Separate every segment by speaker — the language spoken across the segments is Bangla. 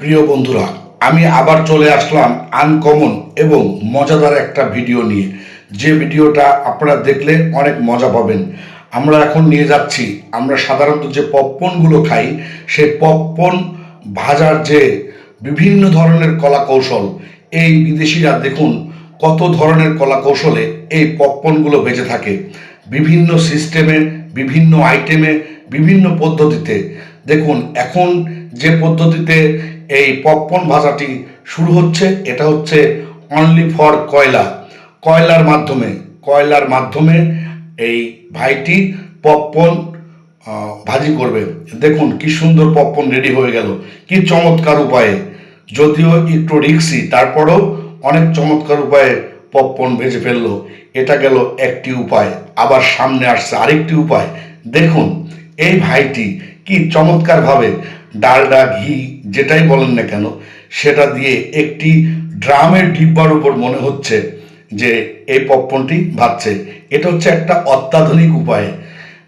Speaker 1: প্রিয় বন্ধুরা, আমি আবার চলে আসলাম আনকমন এবং মজাদার একটা ভিডিও নিয়ে। যে ভিডিওটা আপনারা দেখলে অনেক মজা পাবেন। আমরা এখন নিয়ে যাচ্ছি, আমরা সাধারণত যে পপকর্নগুলো খাই, সেই পপকর্ন ভাজার যে বিভিন্ন ধরনের কলা কৌশল এই বিদেশিরা দেখুন কত ধরনের কলা কৌশলে এই পপকর্নগুলো বেঁচে থাকে। বিভিন্ন সিস্টেমে বিভিন্ন আইটেমে বিভিন্ন পদ্ধতিতে। দেখুন, এখন যে পদ্ধতিতে এই পপকর্ন ভাজাটি শুরু হচ্ছে, এটা হচ্ছে অনলি ফর কয়লা। কয়লার মাধ্যমে কয়লার মাধ্যমে এই ভাইটি পপকর্ন ভাজি করবে। দেখুন কি সুন্দর পপকর্ন রেডি হয়ে গেল, কি চমৎকার উপায়ে। যদিও একটু রিক্সি, তারপরেও অনেক চমৎকার উপায়ে পপকর্ন ভেজে ফেলল। এটা গেল একটি উপায়, আবার সামনে আসছে আরেকটি উপায়। দেখুন, এই ভাইটি কি চমৎকারভাবে ডালডা ঘি যেটাই বলেন না কেন, সেটা দিয়ে একটি ড্রামের ডিব্বার উপর মনে হচ্ছে যে এই পপকর্নটি ভাবছে এটা হচ্ছে একটা অত্যাধুনিক উপায়।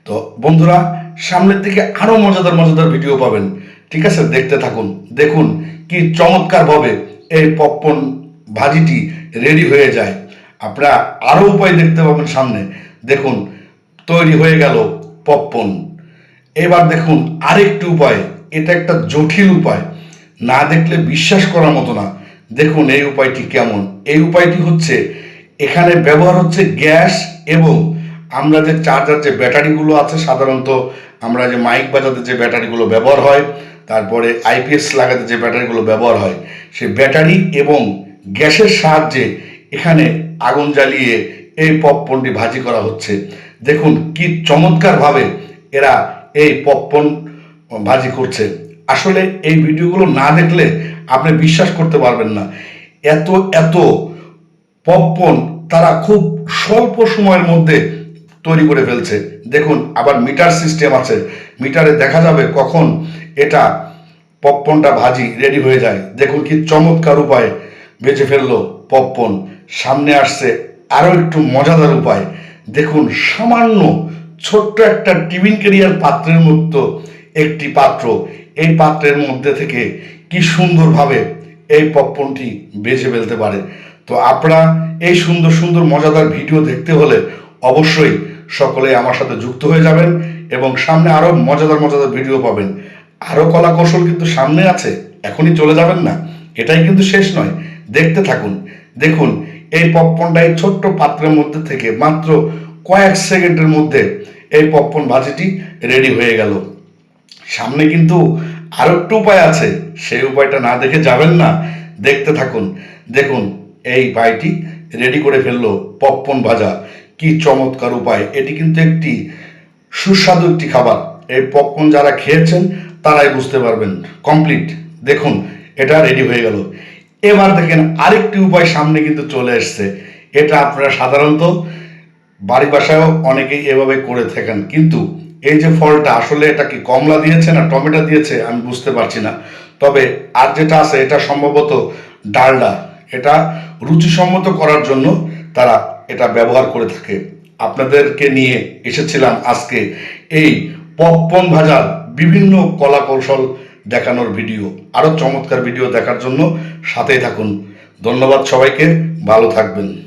Speaker 1: তো বন্ধুরা, সামনের দিকে আরও মজাদার মজাদার ভিডিও পাবেন। ঠিক আছে, দেখতে থাকুন। দেখুন কি চমৎকারভাবে এই পপকর্ন ভাজিটি রেডি হয়ে যায়। আপনারা আরও উপায় দেখতে পাবেন সামনে। দেখুন, তৈরি হয়ে গেল পপকর্ন। এবার দেখুন আরেকটি উপায়, এটা একটা জটিল উপায়। না দেখলে বিশ্বাস করার মতো না। দেখুন এই উপায়টি কেমন। এই উপায়টি হচ্ছে, এখানে ব্যবহার হচ্ছে গ্যাস এবং আমরা যে চার্জার যে ব্যাটারিগুলো আছে সাধারণত, আমরা যে মাইক বাজাতে যে ব্যাটারিগুলো ব্যবহার হয়, তারপরে আইপিএস লাগাতে যে ব্যাটারিগুলো ব্যবহার হয় সেই ব্যাটারি এবং গ্যাসের সাহায্যে এখানে আগুন জ্বালিয়ে এই পপকর্নটি ভাজি করা হচ্ছে। দেখুন কি চমৎকারভাবে এরা এই পপকর্ন ভাজি করছে। আসলে এই ভিডিওগুলো না দেখলে আপনি বিশ্বাস করতে পারবেন না। এত এত পপকর্ন তারা খুব স্বল্প সময়ের মধ্যে তৈরি করে ফেলছে। দেখুন, আবার মিটার সিস্টেম আছে। মিটারে দেখা যাবে কখন এটা পপকর্নটা ভাজি রেডি হয়ে যায়। দেখুন কি চমৎকার উপায়ে বেঁচে ফেলল পপকর্ন। সামনে আসছে আরও একটু মজাদার উপায়। দেখুন, সামান্য ছোট্ট একটা টিফিন কেরিয়ার পাত্রের মতো একটি পাত্র। এই পাত্রের মধ্যে থেকে কি সুন্দরভাবে এই পপকর্নটি বেছে ফেলতে পারে। তো আপনারা এই সুন্দর সুন্দর মজাদার ভিডিও দেখতে হলে অবশ্যই সকলে আমার সাথে যুক্ত হয়ে যাবেন এবং সামনে আরও মজাদার মজাদার ভিডিও পাবেন। আরও কলা কৌশল কিন্তু সামনে আছে, এখনই চলে যাবেন না। এটাই কিন্তু শেষ নয়, দেখতে থাকুন। দেখুন, এই পপকর্নটা এই ছোট্ট পাত্রের মধ্যে থেকে মাত্র কয়েক সেকেন্ডের মধ্যে এই পপকর্ন ভাজিটি রেডি হয়ে গেল। সামনে কিন্তু আরও একটু উপায় আছে। সেই উপায়টা না দেখে যাবেন না। দেখতে থাকুন। দেখুন, এই ভাইটি রেডি করে ফেলল পপকর্ন ভাজা। কি চমৎকার উপায়। এটি কিন্তু একটি সুস্বাদু একটি খাবার। এই পপকর্ন যারা খেয়েছেন, তারাই বুঝতে পারবেন। কমপ্লিট দেখুন, এটা রেডি হয়ে গেল। এবার দেখেন আরেকটি উপায় সামনে কিন্তু চলে এসছে। এটা আপনারা সাধারণত বাড়ি বাসায়ও অনেকেই এভাবে করে থাকেন। কিন্তু এই যে ফলটা, আসলে এটা কি কমলা দিয়েছে না টমেটো দিয়েছে, আমি বুঝতে পারছি না। তবে আর যেটা আছে, এটা সম্ভবত ডালডা। এটা রুচিসম্মত করার জন্য তারা এটা ব্যবহার করে থাকে। আপনাদেরকে নিয়ে এসেছিলাম আজকে এই পপকর্ন ভাজার বিভিন্ন কলা কৌশল দেখানোর ভিডিও। আরও চমৎকার ভিডিও দেখার জন্য সাথেই থাকুন। ধন্যবাদ সবাইকে, ভালো থাকবেন।